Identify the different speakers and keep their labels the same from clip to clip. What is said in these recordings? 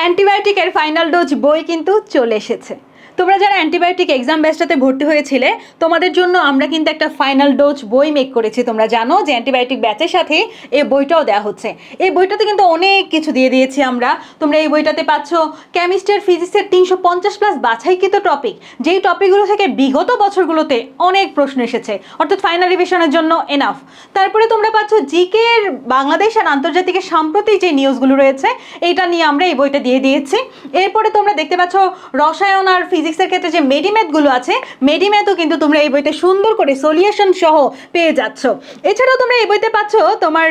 Speaker 1: অ্যান্টিবায়োটিকের final dose বই কিন্তু চলে এসেছে। তোমরা যারা অ্যান্টিবায়োটিক এক্সাম ব্যাচটাতে ভর্তি হয়েছিলে, তোমাদের জন্য আমরা কিন্তু একটা ফাইনাল ডোজ বই মেক করেছি। তোমরা জানো যে অ্যান্টিবায়োটিক ব্যাচের সাথে এই বইটাও দেওয়া হচ্ছে। এই বইটাতে কিন্তু অনেক কিছু দিয়ে দিয়েছি আমরা। তোমরা এই বইটাতে পাচ্ছ কেমিস্ট্রির ফিজিক্সের তিনশো পঞ্চাশ প্লাস বাছাইকৃত টপিক যেই টপিকগুলো থেকে বিগত বছরগুলোতে অনেক প্রশ্ন এসেছে, অর্থাৎ ফাইনাল রিভিশনের জন্য এনাফ তারপরে তোমরা পাচ্ছ জিকে এর বাংলাদেশ আর আন্তর্জাতিকের সাম্প্রতিক যে নিউজগুলো রয়েছে, এইটা নিয়ে আমরা এই বইটা দিয়ে দিয়েছি। এরপরে তোমরা দেখতে পাচ্ছ রসায়ন আর ফিজিক্সের ক্ষেত্রে যে মেডিম্যাথগুলো আছে, মেডিম্যাথও কিন্তু তোমরা এই বইতে সুন্দর করে সলিউশন সহ পেয়ে যাচ্ছ। এছাড়াও তোমরা এই বইতে পাচ্ছ তোমার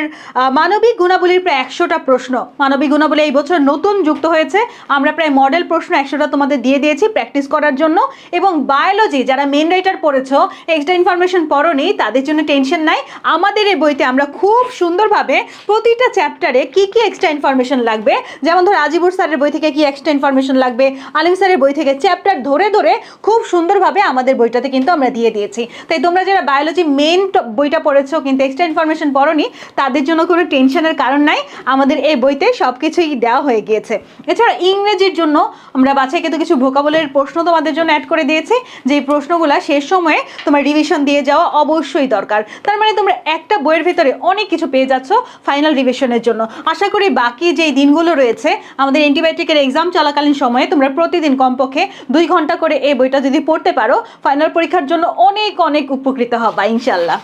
Speaker 1: মানবিক গুণাবলীর প্রায় একশোটা প্রশ্ন। মানবিক গুণাবলী এই বছর নতুন যুক্ত হয়েছে। আমরা প্রায় মডেল প্রশ্ন একশোটা তোমাদের দিয়ে দিয়েছি প্র্যাকটিস করার জন্য। এবং বায়োলজি যারা মেন রাইটার পড়েছো এক্সট্রা ইনফরমেশন পড়ো পড়োনি, তাদের জন্য টেনশন নাই। আমাদের এই বইতে আমরা খুব সুন্দরভাবে প্রতিটা চ্যাপ্টারে কি কি এক্সট্রা ইনফরমেশন লাগবে? যেমন ধর আজিবুর স্যারের বই থেকে কি এক্সট্রা ইনফরমেশন লাগবে? আলিম স্যারের বই থেকে চ্যাপ্টার ধরে ধরে খুব সুন্দরভাবে আমাদের বইটাতে কিন্তু আমরা দিয়ে দিয়েছি। তাই তোমরা যারা বায়োলজি মেন বইটা পড়েছো, কিন্তু এক্সট্রা ইনফরমেশন পড়োনি, তাদের জন্য কোনো টেনশনের কারণ নাই। আমাদের এই বইতে সব কিছুই দেওয়া হয়ে গিয়েছে। এছাড়া ইংরেজির জন্য আমরা বাছাই কিন্তু কিছু ভোকাবলের প্রশ্ন তোমাদের জন্য অ্যাড করে দিয়েছি। যে প্রশ্নগুলো শেষ সময়ে তোমার রিভিশন দিয়ে যাওয়া অবশ্যই দরকার। তার মানে তোমরা একটা বইয়ের ভিতরে অনেক কিছু পেয়ে যাচ্ছ ফাইনাল রিভিশনের জন্য। আশা করি বাকি যেই দিনগুলো রয়েছে, আমাদের অ্যান্টিবায়োটিকের এক্সাম চলাকালীন সময়ে তোমরা প্রতিদিন কমপক্ষে দুই ঘণ্টা করে এই বইটা যদি পড়তে পারো ফাইনাল পরীক্ষার জন্য অনেক অনেক উপকৃত হবা ইনশাল্লাহ